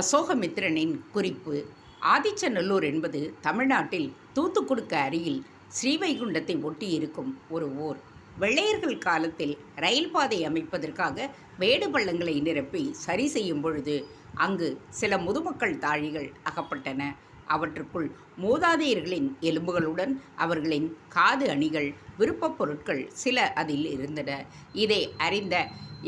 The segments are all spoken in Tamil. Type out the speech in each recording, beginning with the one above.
அசோகமித்திரனின் குறிப்பு. ஆதிச்சநல்லூர் என்பது தமிழ்நாட்டில் தூத்துக்குடுக்கு அருகில் ஸ்ரீவைகுண்டத்தை ஒட்டி இருக்கும் ஒரு ஊர். வெள்ளையர்கள் காலத்தில் ரயில் பாதை அமைப்பதற்காக வேடு பள்ளங்களை நிரப்பி சரி செய்யும் பொழுது அங்கு சில முதுமக்கள் தாழிகள் அகப்பட்டன. அவற்றுக்குள் மூதாதையர்களின் எலும்புகளுடன் அவர்களின் காது அணிகள் விருப்பப் பொருட்கள் சில அதில் இருந்தன. இதை அறிந்த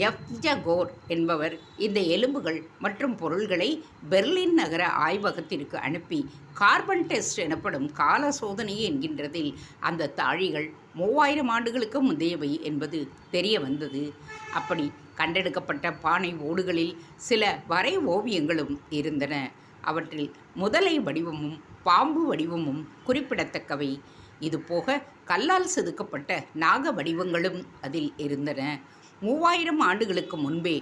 எஃப்ஜகோர் என்பவர் இந்த எலும்புகள் மற்றும் பொருள்களை பெர்லின் நகர ஆய்வகத்திற்கு அனுப்பி கார்பன் டெஸ்ட் எனப்படும் கால சோதனை என்கின்றதில் அந்த தாழிகள் மூவாயிரம் ஆண்டுகளுக்கு முந்தையவை என்பது தெரிய வந்தது. அப்படி கண்டெடுக்கப்பட்ட பானை ஓடுகளில் சில வரை ஓவியங்களும் இருந்தன. அவற்றில் முதலை வடிவமும் பாம்பு வடிவமும் குறிப்பிடத்தக்கவை. இது போக கல்லால் செதுக்கப்பட்ட நாக வடிவங்களும் அதில் இருந்தன. மூவாயிரம் ஆண்டுகளுக்கு முன்பே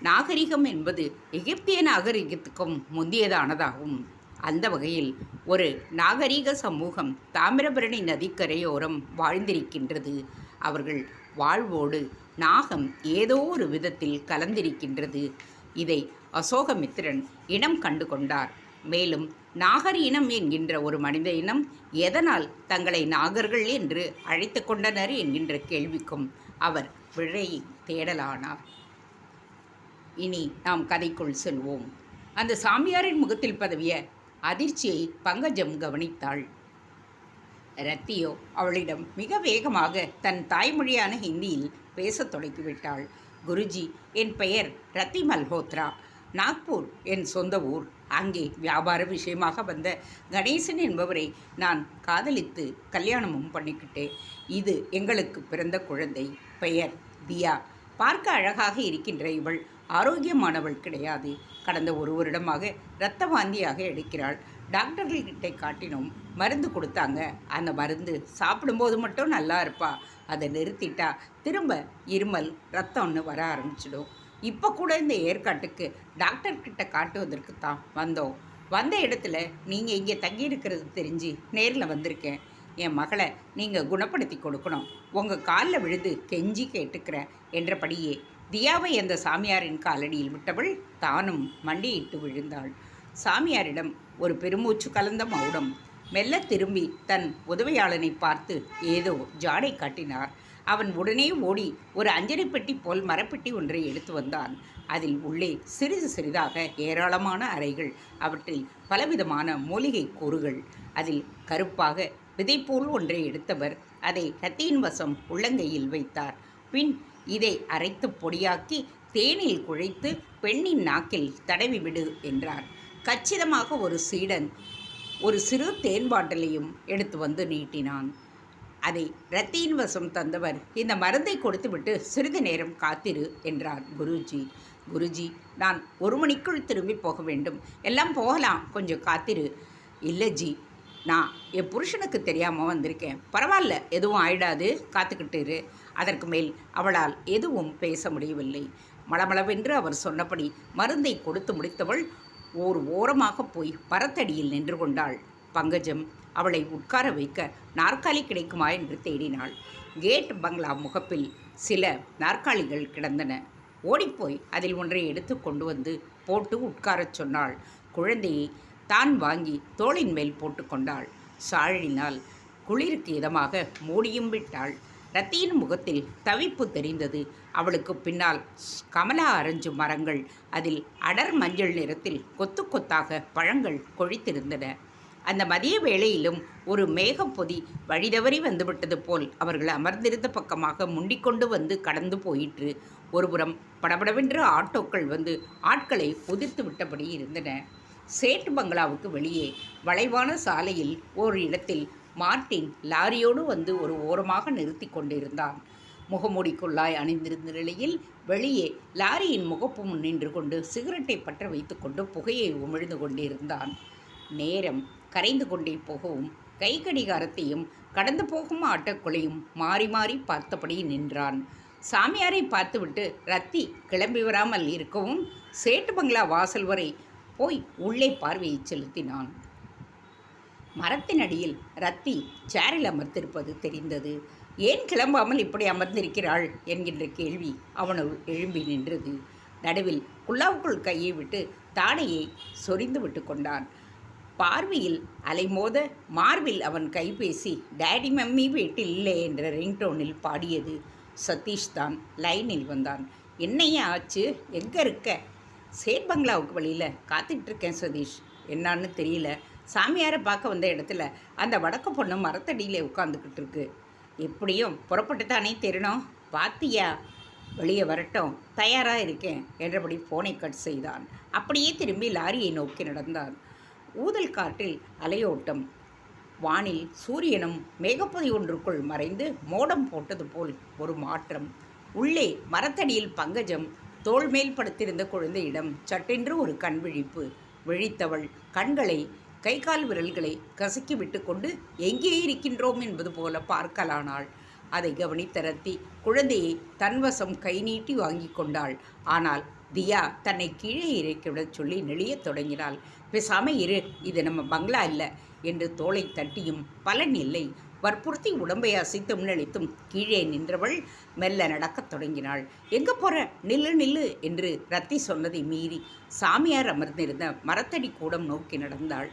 நாகரிகம் என்பது எகிப்திய நாகரிகத்துக்கும் முந்தியதானதாகும். அந்த வகையில் ஒரு நாகரிக சமூகம் தாமிரபரணி நதிக்கரையோரம் வாழ்ந்திருக்கின்றது. அவர்கள் வாழ்வோடு நாகம் ஏதோ ஒரு விதத்தில் கலந்திருக்கின்றது. இதை அசோகமித்திரன் இனம் கண்டு கொண்டார். மேலும் நாகர் இனம் என்கின்ற ஒரு மனித இனம் எதனால் தங்களை நாகர்கள் என்று அழைத்து கொண்டனர் என்கின்ற கேள்விக்கும் அவர் விழையை தேடலானார். இனி நாம் கதைக்குள் செல்வோம். அந்த சாமியாரின் முகத்தில் பதவிய அதிர்ச்சியை பங்கஜம் கவனித்தாள். ரத்தியோ அவளிடம் மிக வேகமாக தன் தாய்மொழியான ஹிந்தியில் பேசத் தொடங்கிவிட்டாள். குருஜி என் பெயர் ரத்தி மல்ஹோத்ரா. நாக்பூர் என் சொந்த ஊர். அங்கே வியாபார விஷயமாக வந்த கணேசன் என்பவரை நான் காதலித்து கல்யாணமும் பண்ணிக்கிட்டேன். இது எங்களுக்கு பிறந்த குழந்தை. பெயர் தியா. பார்க்க அழகாக இருக்கின்ற இவள் ஆரோக்கியமானவள் கிடையாது. கடந்த ஒரு வருடமாக இரத்த வாந்தியாக எடுக்கிறாள். டாக்டர்கள்கிட்ட காட்டினோம் மருந்து கொடுத்தாங்க. அந்த மருந்து சாப்பிடும்போது மட்டும் நல்லா இருப்பா. அதை நிறுத்திட்டா திரும்ப இருமல் ரத்தம்னு வர ஆரம்பிச்சிடும். இப்போ கூட இந்த ஏற்காட்டுக்கு டாக்டர்கிட்ட காட்டுவதற்கு தான். வந்தோம். வந்த இடத்துல நீங்கள் இங்கே தங்கியிருக்கிறது தெரிஞ்சு நேரில் வந்திருக்கேன். என் மகளை நீங்கள் குணப்படுத்தி கொடுக்கணும். உங்கள் காலில் விழுது கெஞ்சி கேட்டுக்கிறேன் என்றபடியே தியாவை அந்த சாமியாரின் காலடியில் விட்டவள் தானும் மண்டியிட்டு விழுந்தாள். சாமியாரிடம் ஒரு பெருமூச்சு கலந்த மௌனம் மெல்ல திரும்பி தன் உதவியாளனை பார்த்து ஏதோ ஜாடை காட்டினார். அவன் உடனே ஓடி ஒரு அஞ்சரை பெட்டி போல் மரப்பெட்டி ஒன்றை எடுத்து வந்தான். அதில் உள்ளே சிறிது சிறிதாக ஏராளமான அறைகள் அவற்றில் பலவிதமான மூலிகை கூறுகள். அதில் கருப்பாக விதை போல் ஒன்றை எடுத்தவர் அதை ரத்தியின் வசம் உள்ளங்கையில் வைத்தார். பின் இதை அரைத்து பொடியாக்கி தேனில் குழைத்து பெண்ணின் நாக்கில் தடவி விடு என்றார். கச்சிதமாக ஒரு சீடன் ஒரு சிறு தேன் பாட்டிலையும் எடுத்து வந்து நீட்டினான். அதை ரத்தியின் வசம் தந்தவர் இந்த மருந்தை கொடுத்துவிட்டு சிறிது நேரம் காத்திரு என்றார் குருஜி. குருஜி நான் ஒரு மணிக்குள் திரும்பி போக வேண்டும். எல்லாம் போகலாம் கொஞ்சம் காத்திரு. இல்லை ஜி நான் என் புருஷனுக்கு தெரியாமல் வந்திருக்கேன். பரவாயில்ல எதுவும் ஆயிடாது காத்துக்கிட்டு இரு. அதற்கு மேல் அவளால் எதுவும் பேச முடியவில்லை. மளமளவென்று அவர் சொன்னபடி மருந்தை கொடுத்து முடித்தவள் ஓர் ஓரமாக போய் பரத்தடியில் நின்று கொண்டாள். பங்கஜம் அவளை உட்கார வைக்க நாற்காலி கிடைக்குமா? என்று தேடினாள். கேட் பங்களா முகப்பில் சில நாற்காலிகள் கிடந்தன. ஓடிப்போய் அதில் ஒன்றை எடுத்து கொண்டு வந்து போட்டு உட்காரச் சொன்னாள். குழந்தையை தான் வாங்கி தோளின் மேல் போட்டுக்கொண்டாள் சாழினால் குளிருக்கு இதமாக மூடியும் விட்டாள். ரத்தியின் முகத்தில் தவிப்பு தெரிந்தது. அவளுக்கு பின்னால் கமலா அரஞ்சு மரங்கள் அதில் அடர் மஞ்சள் நிறத்தில் கொத்து கொத்தாக பழங்கள் கொழித்திருந்தன. அந்த மதிய வேளையிலும் ஒரு மேகப்பொதி வழிதவறி வந்துவிட்டது போல் அவர்கள் அமர்ந்திருந்த பக்கமாக முண்டிக்கொண்டு வந்து கடந்து போயிற்று. ஒருபுறம் படபடவென்று ஆட்டோக்கள் வந்து ஆட்களை உதிர்த்து விட்டபடி இருந்தன. சேட்டு பங்களாவுக்கு வெளியே வளைவான சாலையில் ஓர் இடத்தில் மார்ட்டின் லாரியோடு வந்து ஒரு ஓரமாக நிறுத்தி கொண்டிருந்தான். முகமூடிக்குள்ளாய் அணிந்திருந்த நிலையில் வெளியே லாரியின் முகப்பு முன் நின்று கொண்டு சிகரெட்டை பற்ற வைத்துக்கொண்டு புகையை உமிழ்ந்து கொண்டிருந்தான். நேரம் கரைந்து கொண்டே போகவும் கை கடிகாரத்தையும் கடந்து போகும் ஆட்டோக்களையும் மாறி மாறி பார்த்தபடி நின்றான். சாமியாரை பார்த்துவிட்டு ரத்தி கிளம்பி வராமல் இருக்கவும் சேட்டு பங்களா வாசல் வரை போய் உள்ளே பார்வையை செலுத்தினான். மரத்தின் அடியில் ரத்தி சேரில் அமர்ந்திருப்பது தெரிந்தது. ஏன் கிளம்பாமல் இப்படி அமர்ந்திருக்கிறாள்? என்கின்ற கேள்வி அவனுள் எழும்பி நின்றது. நடுவில் குல்லாவுக்குள் கையை விட்டு தாடையை சொரிந்து விட்டு கொண்டான். பார்வையில் அலைமோத மார்பில் அவன் கைபேசி டேடி மம்மி வீட்டில் இல்லை என்ற ரிங்டோனில் பாடியது சதீஷ் தான் லைனில் வந்தான். என்னையா ஆச்சு? எங்கே இருக்க? சேட் பங்களாவுக்கு வழியில் காத்துட்ருக்கேன் சதீஷ். என்னான்னு தெரியல. சாமியாரை பார்க்க வந்த இடத்துல அந்த வடக்கு பொண்ணு மரத்தடியில் உட்காந்துக்கிட்டு இருக்கு. எப்படியும் புறப்பட்டு தானே தெரியணும் பாத்தியா? வெளியே வரட்டும். தயாராக இருக்கேன் என்றபடி ஃபோனை கட் செய்தான். அப்படியே திரும்பி லாரியை நோக்கி நடந்தான். ஊதல் காற்றில் அலையோட்டம். வானில் சூரியனும் மேகப்பதி ஒன்றுக்குள் மறைந்து மோடம் போட்டது போல் ஒரு மாற்றம். உள்ளே மரத்தடியில் பங்கஜம் தோல்மேல் படுத்திருந்த குழந்தையிடம் சட்டென்று ஒரு கண் விழிப்பு. விழித்தவள் கண்களை கை கால் விரல்களை கசக்கி விட்டுக்கொண்டு எங்கே இருக்கின்றோம் என்பது போல பார்க்கலானாள். அதை கவனித்த ரத்தி குழந்தையை தன்வசம் கை நீட்டி வாங்கி கொண்டாள். ஆனால் தியா தன்னை கீழே இறக்கிவிடச் சொல்லி நெளியத் தொடங்கினாள். பேசாம இரு இது நம்ம பங்களா இல்லை என்று தோலை தட்டியும் பலன் இல்லை. வற்புறுத்தி உடம்பை அசைத்தும் முன்னெளித்தும் கீழே நின்றவள் மெல்ல நடக்கத் தொடங்கினாள். எங்க போற? நில்லு நில்லு என்று ரத்தி சொன்னதை மீறி சாமியார் அமர்ந்திருந்த மரத்தடி கூடம் நோக்கி நடந்தாள்.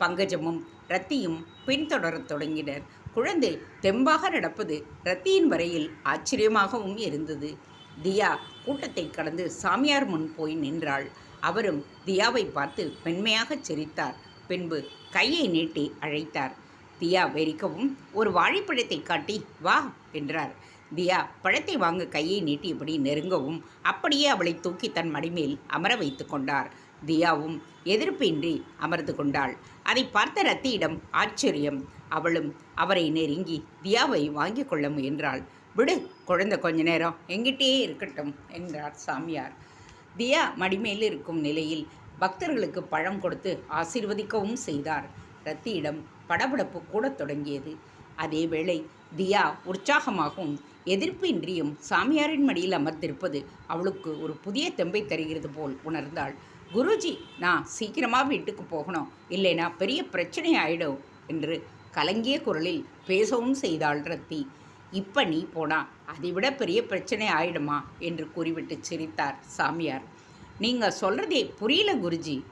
பங்கஜமும் ரத்தியும் பின்தொடரத் தொடங்கினர். குழந்தை தெம்பாக நடப்பது ரத்தியின் வரையில் ஆச்சரியமாகவும் இருந்தது. தியா கூட்டத்தை கடந்து சாமியார் முன் போய் நின்றாள். அவரும் தியாவை பார்த்து மென்மையாகச் சிரித்தார். பின்பு கையை நீட்டி அழைத்தார். தியா வெறிக்கவும் ஒரு வாழைப்பழத்தை காட்டி வா என்றார். தியா பழத்தை வாங்க கையை நீட்டியபடி நெருங்கவும் அப்படியே அவளை தூக்கி தன் மடிமேல் அமர வைத்து கொண்டார். தியாவும் எதிர்ப்பின்றி அமர்ந்து கொண்டாள். அதை பார்த்த ரத்தியிடம் ஆச்சரியம். அவளும் அவரை நெருங்கி தியாவை வாங்கி கொள்ள முயன்றாள். விடு குழந்தை கொஞ்ச நேரம். எங்கிட்டே இருக்கட்டும் என்றார் சாமியார். தியா மடிமேல் இருக்கும் நிலையில் பக்தர்களுக்கு பழம் கொடுத்து ஆசீர்வதிக்கவும் செய்தார். ரத்தியிடம் படபடப்பு கூட தொடங்கியது. அதேவேளை தியா உற்சாகமாகவும் எதிர்ப்பின்றியும் சாமியாரின் மடியில் அமர்ந்திருப்பது அவளுக்கு ஒரு புதிய தெம்பை தருகிறது போல் உணர்ந்தாள். குருஜி நான் சீக்கிரமாக வீட்டுக்கு போகணும். இல்லைனா பெரிய பிரச்சனை ஆயிடும் என்று கலங்கிய குரலில் பேசவும் செய்தாள் ரத்தி. இப்போ நீ போனா அதைவிட பெரிய பிரச்சனை ஆயிடுமா? என்று கூறிவிட்டு சிரித்தார் சாமியார். நீங்கள் சொல்கிறதே புரியல குருஜி.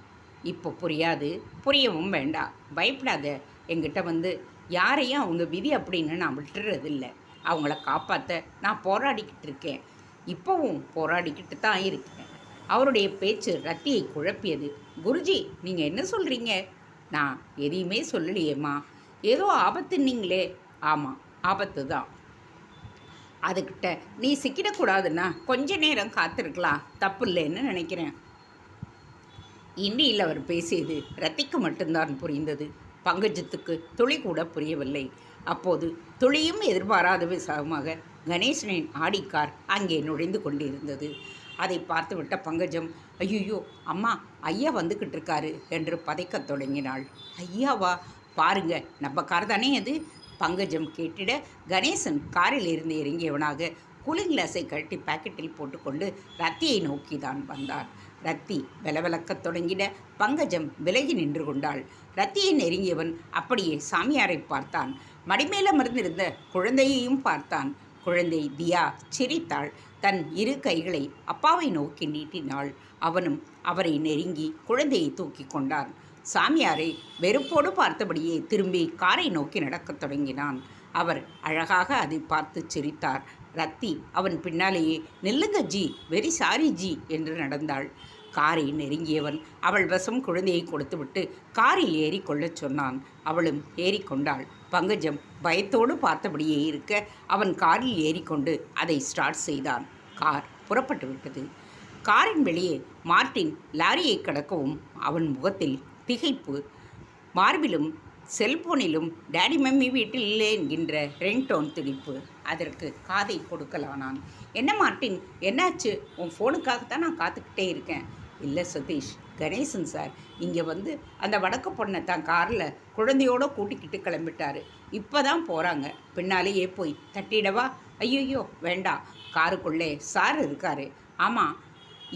இப்போ புரியாது. புரியவும் வேண்டாம் பயப்படாத. எங்கிட்ட வந்து யாரையும் அவங்க விதி அப்படின்னு நான் விட்டுறதில்ல. அவங்கள காப்பாற்ற நான் போராடிக்கிட்டு இருக்கேன். இப்போவும் போராடிக்கிட்டு தான் இருக்கேன். அவருடைய பேச்சு ரத்தியை குழப்பியது. குருஜி நீங்கள் என்ன சொல்கிறீங்க நான் எதையுமே சொல்லலையேம்மா. ஏதோ ஆபத்துன்னீங்களே ஆமாம் ஆபத்து தான். அதுக்கிட்ட நீ சிக்கிடக்கூடாதுன்னா கொஞ்ச நேரம் காத்திருக்கலாம். தப்பு இல்லைன்னு நினைக்கிறேன். இந்தியில் அவர் பேசியது ரத்திக்கு மட்டும்தான் புரிந்தது. பங்கஜத்துக்கு துளி கூட புரியவில்லை. அப்போது துளியும் எதிர்பாராத விசாகமாக கணேசனின் ஆடிக்கார் அங்கே நுழைந்து கொண்டிருந்தது. அதை பார்த்துவிட்ட பங்கஜம் ஐயோ அம்மா ஐயா வந்துக்கிட்டு இருக்காரு என்று பதைக்கத் தொடங்கினாள். ஐயாவா? பாருங்க நம்ம கார் தானே அது? பங்கஜம் கேட்டிட கணேசன் காரில் இருந்து இறங்கியவனாக கூலிங் கிளாஸை கழட்டி பாக்கெட்டில் போட்டுக்கொண்டு ரத்தியை நோக்கி தான் வந்தான். ரத்தி விலவிலக்கத் தொடங்கிட பங்கஜம் விலகி நின்று கொண்டாள். ரத்தியை நெருங்கியவன் அப்படியே சாமியாரை பார்த்தான். மடிமேல மருந்திருந்த குழந்தையையும் பார்த்தான். குழந்தை தியா சிரித்தாள். தன் இரு கைகளை அப்பாவை நோக்கி நீட்டினாள். அவனும் அவரை நெருங்கி குழந்தையை தூக்கி கொண்டான். சாமியாரை வெறுப்போடு பார்த்தபடியே திரும்பி காரை நோக்கி நடக்கத் தொடங்கினான். அவர் அழகாக அதை பார்த்து சிரித்தார். ரத்தி அவன் பின்னாலேயே நில்லுங்க ஜி வெரி சாரி ஜி என்று நடந்தாள். காரை நெருங்கியவன் அவள் வசம் குழந்தையை கொடுத்துவிட்டு காரில் ஏறிக்கொள்ளச் சொன்னான். அவளும் ஏறிக்கொண்டாள் பங்கஜம் பயத்தோடு பார்த்தபடியே இருக்க அவன் காரில் ஏறிக்கொண்டு அதை ஸ்டார்ட் செய்தான். கார் புறப்பட்டு விட்டது. காரின் வெளியே மார்ட்டின் லாரியை கடக்கவும் அவன் முகத்தில் திகைப்பு. மார்பிலும் செல்போனிலும் டேடி மம்மி வீட்டில் இல்லை என்கின்ற ரெண்டோன் துடிப்பு அதற்கு காதை கொடுக்கலானான். என்ன மார்ட்டின் என்னாச்சு? உன் ஃபோனுக்காகத்தான் நான் காத்துக்கிட்டே இருக்கேன். இல்லை சதீஷ் கணேசன் சார் இங்கே வந்து அந்த வடக்கு பொண்ணை தான் காரில் குழந்தையோடு கூட்டிக்கிட்டு கிளம்பிட்டாரு. இப்போ தான் போகிறாங்க. பின்னாலேயே போய் தட்டிடவா? ஐயோ வேண்டாம். காருக்குள்ளே சார் இருக்காரு. ஆமாம்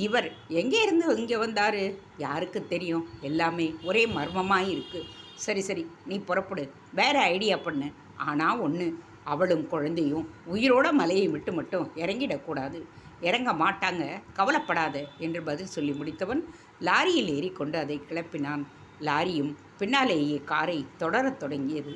இவர் எங்கே இருந்து இங்கே வந்தார்? யாருக்கு தெரியும்? எல்லாமே ஒரே மர்மமாக இருக்குது சரி சரி நீ புறப்படு. வேறு ஐடியா பண்ணு. ஆனால் ஒன்று அவளும் குழந்தையும் உயிரோட மலையை விட்டு மட்டும் இறங்கிடக்கூடாது. இறங்க மாட்டாங்க. கவலைப்படாத என்று பதில் சொல்லி முடித்தவன் லாரியில் ஏறிக்கொண்டு அதை கிளப்பினான். லாரியும் பின்னாலேயே காரை தொடரத் தொடங்கியது.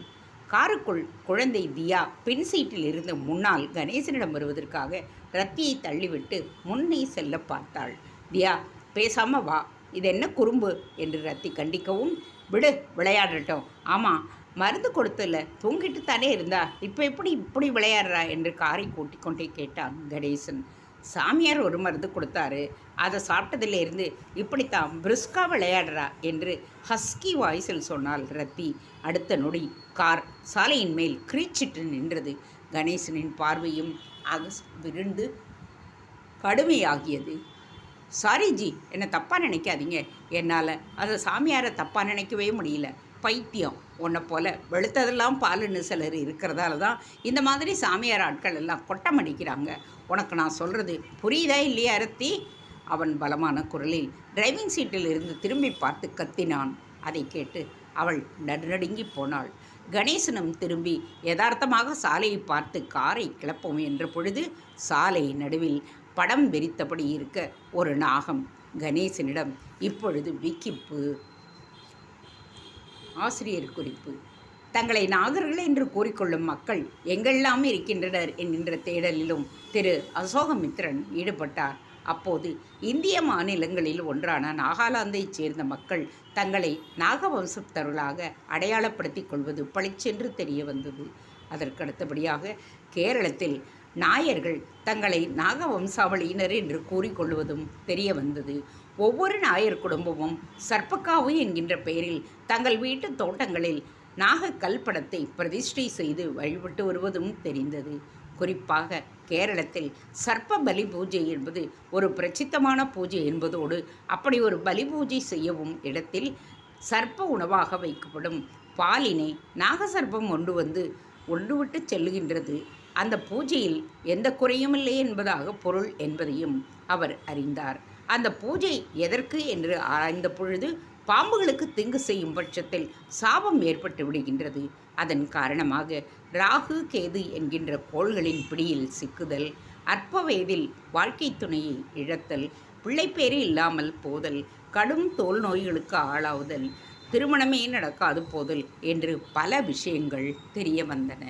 காருக்குள் குழந்தை தியா பின் சீட்டில் இருந்து முன்னால் கணேசனிடம் வருவதற்காக ரத்தியை தள்ளிவிட்டு முன்னே செல்ல பார்த்தாள். தியா பேசாம வா. இது என்ன குறும்பு? என்று ரத்தி கண்டிக்கவும் விடு விளையாடட்டும். ஆமாம் மருந்து கொடுத்தல. தூங்கிட்டு தானே இருந்தா. இப்போ எப்படி இப்படி விளையாடுறா? என்று காரை கூட்டிக் கொண்டே கேட்டான் கணேசன். சாமியார் ஒரு மருந்து கொடுத்தாரு. அதை சாப்பிட்டதிலிருந்து இப்படித்தான் பிரிஸ்கா விளையாடுறா என்று ஹஸ்கி வாய்ஸில் சொன்னால் ரத்தி அடுத்த நொடி கார் சாலையின் மேல் கிரீச்சிட்டு நின்றது. கணேசனின் பார்வையும் அகஸ் விருண்டு கடுமையாகியது. சாரி ஜி என்னை தப்பாக நினைக்காதீங்க. என்னால் அதை சாமியாரை தப்பாக நினைக்கவே முடியல. பைத்தியம். உன்னை போல் வெளுத்ததெல்லாம் பாலுன்னு சிலர் இருக்கிறதால தான் இந்த மாதிரி சாமியார் ஆட்கள் எல்லாம் கொட்டம் அடிக்கிறாங்க. உனக்கு நான் சொல்கிறது புரியுதா இல்லையா அரத்தி? அவன் பலமான குரலில் டிரைவிங் சீட்டில் இருந்து திரும்பி பார்த்து கத்தினான். அதை கேட்டு அவள் நடுநடுங்கி போனாள். கணேசனும் திரும்பி யதார்த்தமாக சாலையை பார்த்து காரை கிளப்ப என்ற பொழுது சாலை நடுவில் படம் விரித்தபடி இருக்க ஒரு நாகம் கணேசனிடம் இப்பொழுது விக்கிப்பு ஆசிரியர் குறிப்பு. தங்களை நாகர்கள் என்று கூறிக்கொள்ளும் மக்கள் எங்கெல்லாம் இருக்கின்றனர் என்கின்ற தேடலிலும் திரு அசோகமித்ரன் ஈடுபட்டார். அப்போது இந்திய மாநிலங்களில் ஒன்றான நாகாலாந்தைச் சேர்ந்த மக்கள் தங்களை நாகவம்சத்தருளாக அடையாளப்படுத்திக் கொள்வது பளிச்சென்று தெரிய வந்தது. அதற்கு அடுத்தபடியாக கேரளத்தில் நாயர்கள் தங்களை நாகவம்சாவளியினர் என்று கூறிக்கொள்வதும் தெரிய வந்தது. ஒவ்வொரு நாயர் குடும்பமும் சர்ப்பக்காவு என்கின்ற பெயரில் தங்கள் வீட்டு தோட்டங்களில் நாகக்கல் படத்தை பிரதிஷ்டை செய்து வழிபட்டு வருவதும் தெரிந்தது. குறிப்பாக கேரளத்தில் சர்ப்ப பலி பூஜை என்பது ஒரு பிரசித்தமான பூஜை என்பதோடு அப்படி ஒரு பலி பூஜை செய்யவும் இடத்தில் சர்ப்ப உணவாக வைக்கப்படும் பாலினை நாகசர்ப்பம் கொண்டு வந்து ஒன்று விட்டு செல்லுகின்றது. அந்த பூஜையில் எந்த குறையும் இல்லை என்பதாக பொருள் என்பதையும் அவர் அறிந்தார். அந்த பூஜை எதற்கு என்று ஆராய்ந்த பொழுது பாம்புகளுக்கு திங்கு செய்யும் பட்சத்தில் சாபம் ஏற்பட்டு விடுகின்றது. அதன் காரணமாக ராகு கேது என்கின்ற கோள்களின் பிடியில் சிக்குதல் அற்ப வயதில் வாழ்க்கை துணையை இழத்தல் பிள்ளைப்பேறு இல்லாமல் போதல் கடும் தோல் நோய்களுக்கு ஆளாவுதல் திருமணமே நடக்காது போதல் என்று பல விஷயங்கள் தெரிய வந்தன.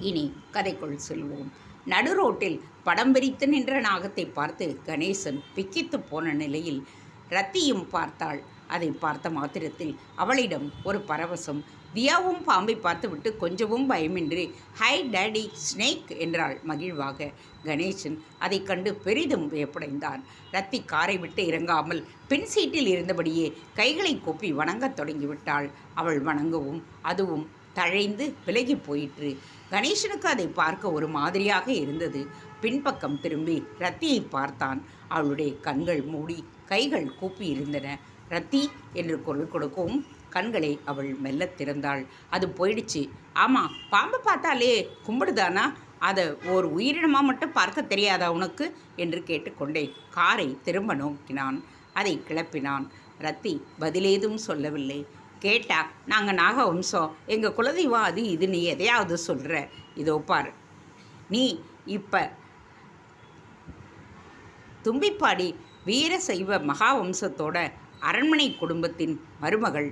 இனி கதைக்குள் செல்வோம். நடுரோட்டில் படம் பிரித்து நின்ற நாகத்தை பார்த்து கணேசன் பிக்கித்து போன நிலையில் ரத்தியும் பார்த்தாள். அதை பார்த்த மாத்திரத்தில் அவளிடம் ஒரு பரவசம் தியாவும் பாம்பை பார்த்துவிட்டு கொஞ்சமும் பயமின்றி ஹை டேடி ஸ்னேக் என்றாள் மகிழ்வாக. கணேசன் அதை கண்டு பெரிதும் வியப்படைந்தான். ரத்தி காரை விட்டு இறங்காமல் பின் சீட்டில் இருந்தபடியே கைகளை கூப்பி வணங்கத் தொடங்கிவிட்டாள். அவள் வணங்கவும் அதுவும் தழைந்து விலகி போயிற்று. கணேசனுக்கு அதை பார்க்க ஒரு மாதிரியாக இருந்தது. பின்பக்கம் திரும்பி ரத்தியை பார்த்தான். அவளுடைய கண்கள் மூடி கைகள் கூப்பி இருந்தன ரத்தி என்று குரல் கொடுக்கவும் கண்களை அவள் மெல்ல திறந்தாள். அது போயிடுச்சு. ஆமாம் பாம்பை பார்த்தாலே கும்பிடுதானா? அதை ஒரு உயிரினமாக மட்டும் பார்க்க தெரியாதா உனக்கு? என்று கேட்டுக்கொண்டே காரை திரும்ப நோக்கினான். அதை கிளப்பினான். ரத்தி பதிலேதும் சொல்லவில்லை. கேட்டா நாங்கள் நாகவம்சம். எங்கள் குலதெய்வம் அது இது நீ எதையாவது சொல்கிற இதோ பார். நீ இப்போ தும்பிப்பாடி வீரசைவ மகாவம்சத்தோட அரண்மனை குடும்பத்தின் மருமகள்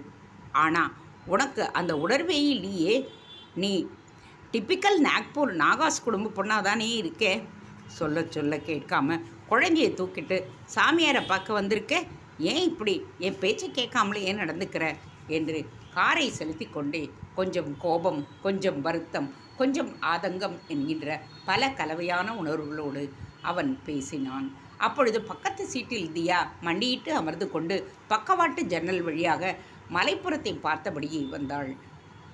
ஆனால் உனக்கு அந்த உடற்வேயிலேயே நீ டிப்பிக்கல் நாக்பூர் நாகாஸ் குடும்ப பொண்ணாக தானே இருக்கே? சொல்ல சொல்ல கேட்காம குழந்தையை தூக்கிட்டு சாமியாரை பார்க்க வந்திருக்க? ஏன் இப்படி? என் பேச்சை கேட்காமலே ஏன் நடந்துக்கிற? என்று காரை செலுத்தி கொண்டே கொஞ்சம் கோபம் கொஞ்சம் வருத்தம் கொஞ்சம் ஆதங்கம் என்கின்ற பல கலவையான உணர்வுகளோடு அவன் பேசினான். அப்பொழுது பக்கத்து சீட்டில் தியா மண்டியிட்டு அமர்ந்து கொண்டு பக்கவாட்டு ஜன்னல் வழியாக மலைப்புறத்தை பார்த்தபடியே வந்தாள்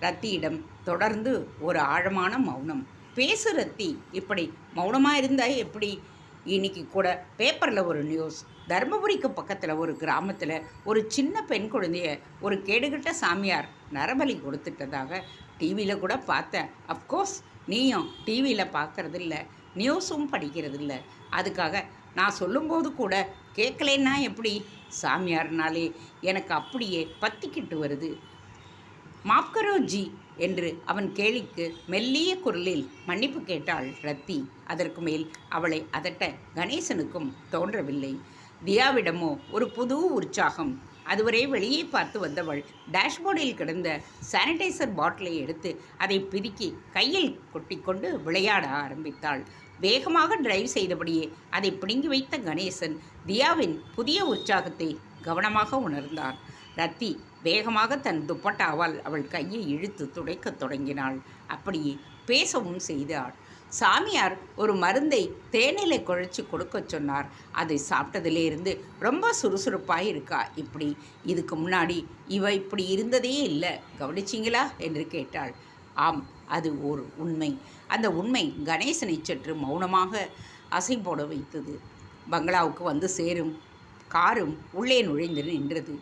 ரத்தியிடம் தொடர்ந்து ஒரு ஆழமான மௌனம். பேசு ரத்தி இப்படி மௌனமாக இருந்தால் எப்படி? இன்னைக்கு கூட பேப்பரில் ஒரு நியூஸ் தர்மபுரிக்கு பக்கத்தில் ஒரு கிராமத்தில் ஒரு சின்ன பெண் குழந்தைய ஒரு கேடுகட்ட சாமியார் நரபலி கொடுத்துட்டதாக டிவியில் கூட பார்த்தேன். அஃப்கோர்ஸ் நீயும் டிவியில் பார்க்கறதில்ல நியூஸும் படிக்கிறதில்ல. அதுக்காக நான் சொல்லும்போது கூட கேட்கலன்னா எப்படி? சாமியார்னாலே எனக்கு அப்படியே பத்திக்கிட்டு வருது. மாப்கரோஜி என்று அவன் கேலிக்கு மெல்லிய குரலில் மன்னிப்பு கேட்டாள் ரத்தி. அதற்கு மேல் அவளை அதட்ட கணேசனுக்கும் தோன்றவில்லை. தியாவிடமோ ஒரு புது உற்சாகம். அதுவரை வெளியே பார்த்து வந்தவள் டேஷ்போர்டில் கிடந்த சானிடைசர் பாட்டிலை எடுத்து அதை பிதுக்கி கையில் கொட்டிக்கொண்டு விளையாட ஆரம்பித்தாள். வேகமாக டிரைவ் செய்தபடியே அதை பிடுங்கி வைத்த கணேசன் தியாவின் புதிய உற்சாகத்தை கவனமாக உணர்ந்தான். ரத்தி வேகமாக தன் துப்பட்டாவால் அவள் கையை இழுத்து துடைக்கத் தொடங்கினாள். அப்படியே பேசவும் செய்தாள். சாமியார் ஒரு மருந்தை தேனிலை குழைச்சி கொடுக்கச் சொன்னார். அதை சாப்பிட்டதிலேருந்து ரொம்ப சுறுசுறுப்பாக இருக்கா? இப்படி இதுக்கு முன்னாடி இவ இப்படி இருந்ததே இல்லை. கவனிச்சிங்களா? என்று கேட்டாள். ஆம் அது ஒரு உண்மை. அந்த உண்மை கணேசனை சற்று மௌனமாக அசை போட வைத்தது. பங்களாவுக்கு வந்து சேரும். காரும் உள்ளே நுழைந்து நின்றது.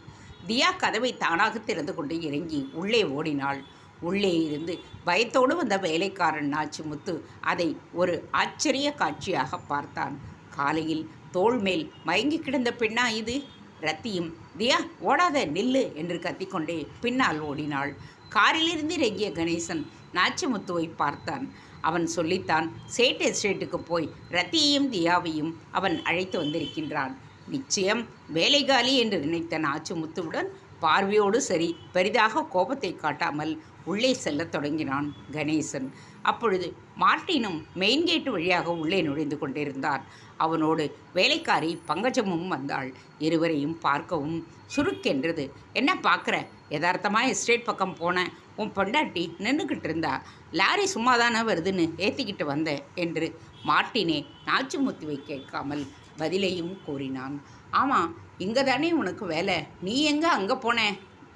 தியா கதவை தானாக திறந்து கொண்டு இறங்கி உள்ளே ஓடினாள். உள்ளே இருந்து பயத்தோடு வந்த வேலைக்காரன் நாச்சிமுத்து அதை ஒரு ஆச்சரிய காட்சியாக பார்த்தான். காலையில் தோள் மேல் மயங்கி கிடந்த பெண்ணா இது? ரத்தியும் தியா ஓடாத நில்லு என்று கத்திக்கொண்டே பின்னால் ஓடினாள். காரிலிருந்து இறங்கிய கணேசன் நாச்சிமுத்துவை பார்த்தான். அவன் சொல்லித்தான் சேட் எஸ்டேட்டுக்கு போய் ரத்தியையும் தியாவையும் அவன் அழைத்து வந்திருக்கின்றான். நிச்சயம் வேலைகாலி என்று நினைத்த நாச்சிமுத்துவுடன் பார்வையோடு சரி பெரிதாக கோபத்தை காட்டாமல் உள்ளே செல்லத் தொடங்கினான் கணேசன். அப்பொழுது மார்ட்டினும் மெயின் கேட்டு வழியாக உள்ளே நுழைந்து கொண்டிருந்தான். அவனோடு வேலைக்காரி பங்கஜமும் வந்தாள். இருவரையும் பார்க்கவும் சுருக்கென்றது என்ன பார்க்குற? யதார்த்தமாக எஸ்டேட் பக்கம் போனேன் உன் பொண்டாட்டி நின்றுக்கிட்டு இருந்தா லாரி சும்மா தானே வருதுன்னு ஏற்றிக்கிட்டு வந்தேன் என்று மார்ட்டினே நாச்சுமுத்துவை கேட்காமல் பதிலையும் கூறினான். ஆமாம் இங்கே தானே உனக்கு வேலை? நீ எங்கே அங்கே போன?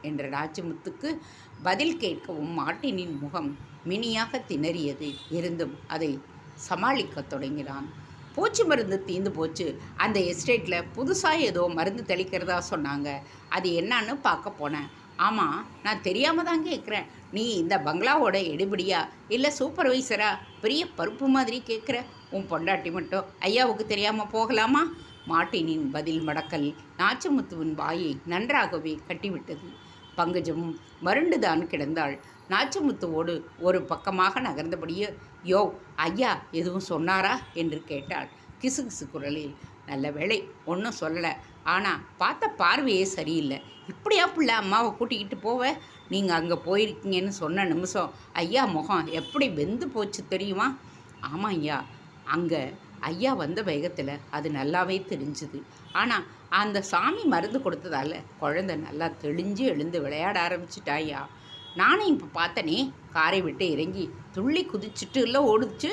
என்ற ராஜமுத்துக்கு பதில் கேட்கவும் மார்ட்டினின் முகம் மினியாக திணறியது. இருந்தும் அதை சமாளிக்கத் தொடங்கினான். பூச்சி மருந்து தீந்து போச்சு. அந்த எஸ்டேட்டில் புதுசாக ஏதோ மருந்து தெளிக்கிறதா சொன்னாங்க. அது என்னான்னு பார்க்க போனேன். ஆமாம் நான் தெரியாமல் தான் கேட்குறேன் நீ இந்த பங்களாவோட எடுபடியா? இல்லை சூப்பர்வைசரா பெரிய பருப்பு மாதிரி கேட்குற உன் பொண்டாட்டி மட்டும் ஐயாவுக்கு தெரியாமல் போகலாமா? மாட்டினின் பதில் மடக்கல் நாச்சமுத்துவின் வாயை நன்றாகவே கட்டிவிட்டது. பங்கஜமும் மருண்டுதான் கிடந்தாள். நாச்சமுத்துவோடு ஒரு பக்கமாக நகர்ந்தபடியே யோ ஐயா எதுவும் சொன்னாரா? என்று கேட்டாள். கிசுகிசு குரலில் நல்ல வேளை ஒன்றும் சொல்லலை. ஆனால் பார்த்த பார்வையே சரியில்லை. இப்படியா பிள்ளை அம்மாவை கூட்டிக்கிட்டு போவ? நீங்கள் அங்கே போயிருக்கீங்கன்னு சொன்ன நிமிஷம் ஐயா முகம் எப்படி வெந்து போச்சு தெரியுமா? ஆமாம் ஐயா. அங்கே ஐயா வந்த வேகத்தில் அது நல்லாவே தெரிஞ்சுது. ஆனால் அந்த சாமி மருந்து கொடுத்ததால குழந்தை நல்லா தெளிஞ்சு எழுந்து விளையாட ஆரம்பிச்சிட்டா ஐயா. நானும் இப்போ பார்த்தனே காரை விட்டு இறங்கி துள்ளி குதிச்சுட்டு இல்லை ஓடுச்சு.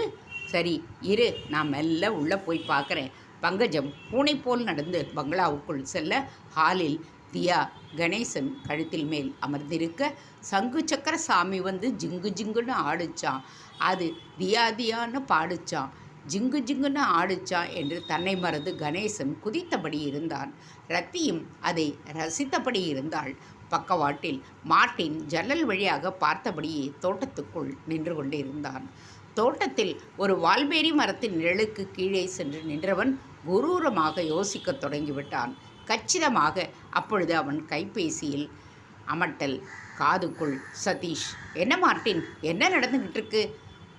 சரி இரு. நான் மெல்ல உள்ளே போய் பார்க்குறேன் பங்கஜம் பூனை போல் நடந்து பங்களாவுக்குள் செல்ல ஹாலில் தியா கணேசன் கழுத்தில் மேல் அமர்ந்திருக்க சங்கு சக்கர சாமி வந்து ஜிங்கு ஜிங்குன்னு ஆடுச்சான் அது தியாதியான்னு பாடிச்சான் பாடுச்சான் ஜிங்கு ஜிங்குன்னு ஆடிச்சான் என்று தன்னை மறந்து கணேசன் குதித்தபடி இருந்தான். ரத்தியும் அதை ரசித்தபடி இருந்தாள். பக்கவாட்டில் மார்ட்டின் ஜன்னல் வழியாக பார்த்தபடியே தோட்டத்துக்குள் நின்று கொண்டிருந்தான். தோட்டத்தில் ஒரு வால்பேரி மரத்தின் நிழலுக்கு கீழே சென்று நின்றவன் குரூரமாக யோசிக்கத் தொடங்கிவிட்டான். கச்சிதமாக அப்பொழுது அவன் கைபேசியில் அமட்டல் காதுக்குள் சதீஷ் என்ன மார்ட்டின் என்ன நடந்துக்கிட்டு இருக்கு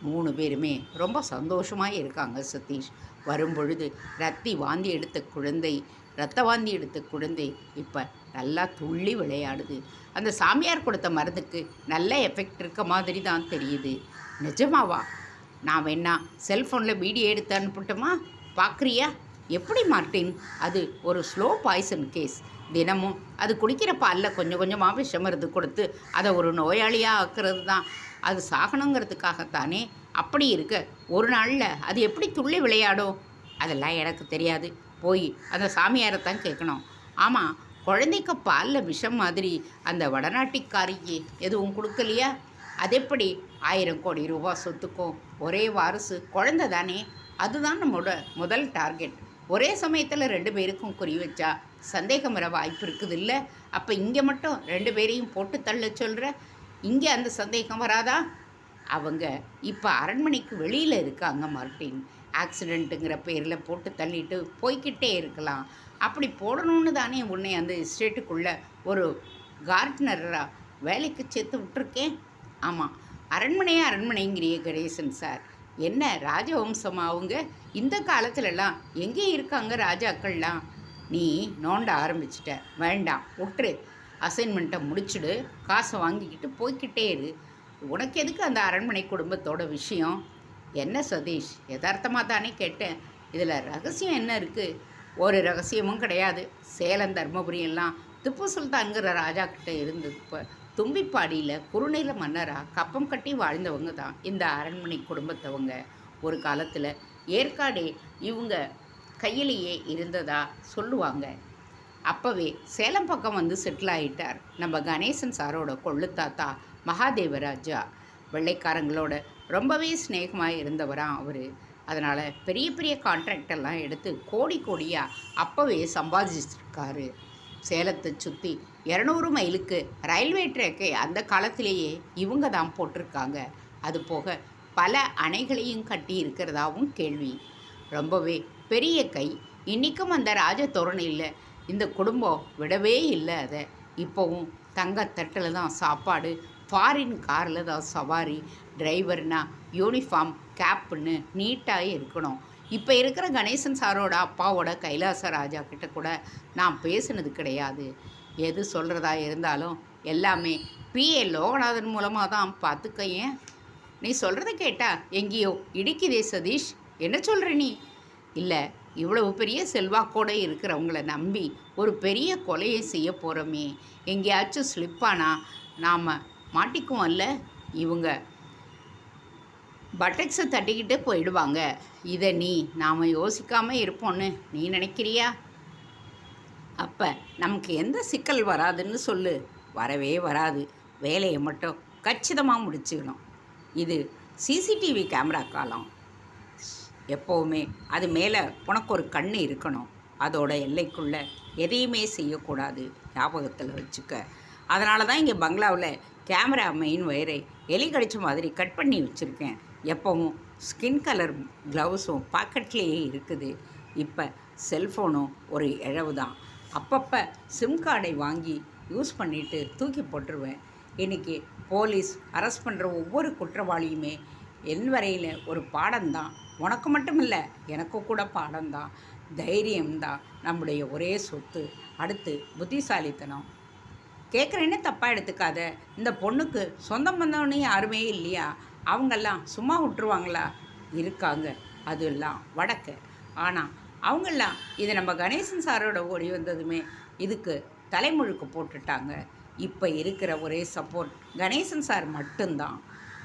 மூணு பேருமே ரொம்ப சந்தோஷமாக இருக்காங்க சதீஷ். வரும்பொழுது ரத்தி வாந்தி எடுத்த குழந்தை ரத்த வாந்தி எடுத்த குழந்தை இப்போ நல்லா துள்ளி விளையாடுது. அந்த சாமியார் கொடுத்த மருந்துக்கு நல்ல எஃபெக்ட் இருக்க மாதிரி தான் தெரியுது. நிஜமாவா? நான் வேணா செல்ஃபோனில் வீடியோ எடுத்து அனுப்பட்டுமா? பார்க்குறியா எப்படி மார்ட்டின் அது ஒரு ஸ்லோ பாய்சன் கேஸ் தினமும் அது குடிக்கிற பாலில் கொஞ்சம் கொஞ்சமாக விஷமருந்து கொடுத்து அதை ஒரு நோயாளியாக ஆக்குறது தான். அது சாகணுங்கிறதுக்காகத்தானே அப்படி இருக்க. ஒரு நாளில் அது எப்படி துள்ளி விளையாடும்? அதெல்லாம் எனக்கு தெரியாது. போய் அந்த சாமியாரை தான் கேட்கணும். ஆமாம் குழந்தைக்கு பாலில் விஷம் மாதிரி அந்த வடநாட்டிக்காரிக்கு எதுவும் கொடுக்கலையா? அது எப்படி? ஆயிரம் கோடி ரூபா சொத்துக்கும். ஒரே வாரிசு குழந்தை தானே அதுதான் நம்மளோட முதல் டார்கெட் ஒரே சமயத்தில் ரெண்டு பேருக்கும் குறி வச்சா சந்தேகம் வர வாய்ப்பு இருக்குது இல்லை அப்போ இங்கே மட்டும் ரெண்டு பேரையும் போட்டு தள்ள சொல்கிற இங்கே அந்த சந்தேகம் வராதா? அவங்க இப்போ அரண்மனைக்கு வெளியில் இருக்காங்க மார்ட்டின் ஆக்சிடெண்ட்டுங்கிற பேரில் போட்டு தள்ளிட்டு போய்க்கிட்டே இருக்கலாம். அப்படி போடணும்னு தானே உன்னை அந்த எஸ்டேட்டுக்குள்ளே ஒரு கார்ட்னராக வேலைக்கு சேர்த்து விட்டுருக்கேன்? ஆமாம் அரண்மனையே அரண்மனைங்கிறிய கணேசன் சார். என்ன ராஜவம்சமா அவங்க இந்த காலத்துலலாம் எங்கே இருக்காங்க ராஜாக்கள்லாம்? நீ நோண்ட ஆரம்பிச்சிட்ட. வேண்டாம் விட்டுரு அசைன்மெண்ட்டை முடிச்சுடு. காசை வாங்கிக்கிட்டு போய்க்கிட்டே இரு. உனக்கு எதுக்கு அந்த அரண்மனை குடும்பத்தோட விஷயம்? என்ன சதீஷ்? யதார்த்தமாக தானே கேட்டேன். இதில் ரகசியம் என்ன இருக்குது ஒரு ரகசியமும் கிடையாது. சேலம் தர்மபுரி எல்லாம் திப்பு சுல்தான்கிற ராஜா கிட்ட இருந்தது இப்போ தும்பிப்பாடியில் குறுநில மன்னராக கப்பம் கட்டி வாழ்ந்தவங்க தான் இந்த அரண்மனை குடும்பத்தவங்க. ஒரு காலத்தில் ஏற்காடே இவங்க கையிலேயே இருந்ததா சொல்லுவாங்க. அப்போவே சேலம் பக்கம் வந்து செட்டில் ஆயிட்டார். நம்ம கணேசன் சாரோட கொள்ளு தாத்தா மகாதேவராஜா. வெள்ளைக்காரங்களோட ரொம்பவே ஸ்நேகமாக இருந்தவராம் அவர். அதனால் பெரிய பெரிய கான்ட்ராக்டெல்லாம் எடுத்து கோடி கோடியாக அப்போவே சம்பாதிச்சிருக்காரு. சேலத்தை சுற்றி இரநூறு மைலுக்கு ரயில்வே ட்ராக்கை அந்த காலத்திலேயே இவங்க தான் போட்டிருக்காங்க. அது போக பல அணைகளையும் கட்டி இருக்கிறதாவும் கேள்வி. ரொம்பவே பெரிய கை. இன்றைக்கும் அந்த ராஜ தோரணையில் இந்த குடும்பம் விடவே இல்லை அதை. இப்போவும் தங்கத்தட்டில் தான் சாப்பாடு ஃபாரின் காரில் தான் சவாரி டிரைவர்னா யூனிஃபார்ம் கேப்புன்னு நீட்டாக இருக்கணும். இப்போ இருக்கிற கணேசன் சாரோட அப்பாவோட கைலாச ராஜா கிட்ட கூட நான் பேசினது கிடையாது. எது சொல்கிறதா இருந்தாலும் எல்லாமே பிஏ லோகநாதன் மூலமாக தான் பார்த்துக்க ஏன்? நீ சொல்கிறத கேட்டா எங்கேயோ இடிக்குதே சதீஷ் என்ன சொல்கிற நீ? இல்லை இவ்வளவு பெரிய செல்வாக்கோடு இருக்கிறவங்கள நம்பி ஒரு பெரிய கொலையை செய்ய போகிறோமே எங்கேயாச்சும் ஸ்லிப்பானா நாம் மாட்டிக்குவோம்ல? இவங்க பட்டக்ஸை தட்டிக்கிட்டு போயிடுவாங்க. இதை நீ நாம் யோசிக்காமல் இருப்போன்னு நீ நினைக்கிறியா? அப்போ நமக்கு எந்த சிக்கல் வராதுன்னு சொல்லு. வரவே வராது. வேலையை மட்டும் கச்சிதமாக முடிச்சுக்கணும். இது சிசிடிவி கேமரா காலம். எப்போவுமே அது மேலே உனக்கு ஒரு கண் இருக்கணும். அதோட எல்லைக்குள்ளே எதையுமே செய்யக்கூடாது. ஞாபகத்தில் வச்சுக்க. அதனால தான் இங்கே பங்களாவில் கேமரா மெயின் வயரை எலி கடிச்ச மாதிரி கட் பண்ணி வச்சுருக்கேன். எப்போவும் ஸ்கின் கலர் க்ளவுஸும் பாக்கெட்லேயே இருக்குது. இப்போ செல்ஃபோனும் ஒரு இழவு தான் அப்பப்போ சிம் கார்டை வாங்கி யூஸ் பண்ணிவிட்டு தூக்கி போட்டுருவேன். இன்றைக்கி போலீஸ் அரெஸ்ட் பண்ணுற ஒவ்வொரு குற்றவாளியுமே என் வரையில் ஒரு பாடம்தான். உனக்கு மட்டும் இல்லை எனக்கு கூட பாடம்தான். தைரியம்தான். நம்முடைய ஒரே சொத்து. அடுத்து புத்திசாலித்தனம். கேட்குறேன்னு தப்பாக எடுத்துக்காத. இந்த பொண்ணுக்கு சொந்தம் பந்தவனே யாருமே இல்லையா? அவங்கெல்லாம் சும்மா விட்டுருவாங்களா? இருக்காங்க. அதெல்லாம் வடக்கு. ஆனால் அவங்கெல்லாம் இது நம்ம கணேசன் சாரோட ஓடி வந்ததுமே இதுக்கு தலைமுழுக்கு போட்டுட்டாங்க. இப்போ இருக்கிற ஒரே சப்போர்ட் கணேசன் சார் மட்டும்தான்.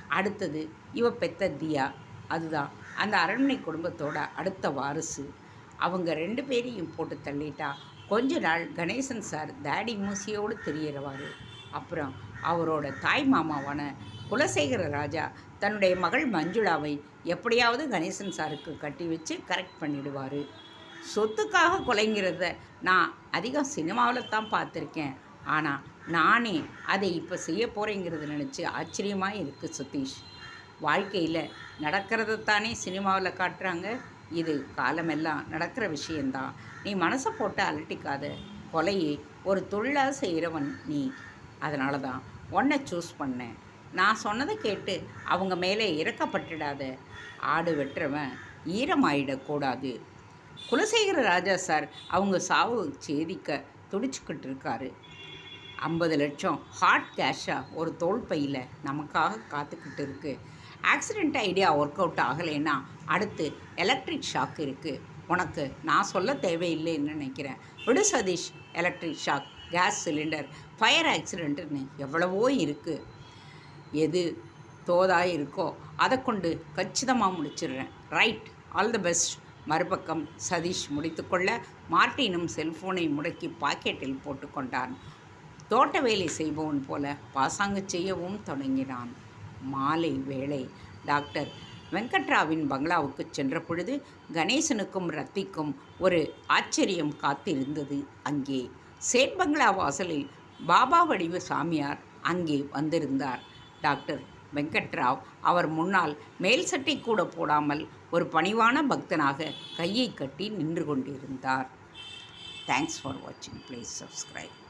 அடுத்தது இவ பெத்த தியா. அதுதான். அந்த அரண்மனை குடும்பத்தோட அடுத்த வாரிசு. அவங்க ரெண்டு பேரையும் போட்டு தள்ளிட்டா கொஞ்ச நாள் கணேசன் சார் தாடி மூசியோடு தெரியறவார். அப்புறம் அவரோட தாய் மாமாவான குலசேகர ராஜா தன்னுடைய மகள் மஞ்சுளாவை எப்படியாவது கணேசன் சாருக்கு கட்டி வச்சு கரெக்ட் பண்ணிடுவார். சொத்துக்காக கொலைங்கிறத நான் அதிகம் சினிமாவில் தான் பார்த்துருக்கேன். ஆனால் நானே அதை இப்போ செய்ய போகிறேங்கிறத நினச்சி ஆச்சரியமாக இருக்குது சதீஷ். வாழ்க்கையில் நடக்கிறதைத்தானே சினிமாவில் காட்டுறாங்க. இது காலமெல்லாம் நடக்கிற விஷயந்தான் நீ மனசை போட்டு அலட்டிக்காத. கொலையை ஒரு தொழிலாக செய்கிறவன் நீ. அதனால தான் உன்னை சூஸ் பண்ணேன். நான் சொன்னதை கேட்டு அவங்க மேலே இறக்கப்பட்டுடாத. ஆடு வெட்டுறவன் ஈரமாயிடக்கூடாது. குலசேகர ராஜா சார் அவங்க சாவு சேதிக்க துடிச்சுக்கிட்டு இருக்காரு. ஐம்பது லட்சம் ஹார்ட் கேஷாக ஒரு தோல் பையில் நமக்காக காத்துக்கிட்டு இருக்குது ஆக்சிடெண்ட் ஐடியா ஒர்க் அவுட் ஆகலைன்னா அடுத்து எலக்ட்ரிக் ஷாக் இருக்குது உனக்கு நான் சொல்ல தேவையில்லைன்னு நினைக்கிறேன். விடு Sathish electric shock gas cylinder fire ஆக்சிடெண்ட்டுன்னு எவ்வளவோ இருக்குது எது தோதாக இருக்கோ அதை கொண்டு கச்சிதமாக முடிச்சிடுறேன். ரைட். All the best. மறுபக்கம் சதீஷ் முடித்துக்கொள்ள மார்ட்டினும் செல்போனை முடக்கி பாக்கெட்டில் போட்டுக்கொண்டான் தோட்ட வேலை செய்பவன் போல பாசாங்கு செய்யவும் தொடங்கினான். மாலை வேளை. டாக்டர் வெங்கட்ராவின் பங்களாவுக்கு சென்ற பொழுது கணேசனுக்கும் ரத்திக்கும் ஒரு ஆச்சரியம் காத்திருந்தது அங்கே. சேட் பங்களா வாசலில் பாபா வடிவ சாமியார் அங்கே வந்திருந்தார். டாக்டர் வெங்கட்ராவ் அவர் முன்னால் மேல் சட்டை கூட போடாமல் ஒரு பணிவான பக்தனாக கையை கட்டி நின்று கொண்டிருந்தார். தேங்க்ஸ் ஃபார் வாட்சிங் ப்ளீஸ் சப்ஸ்கிரைப்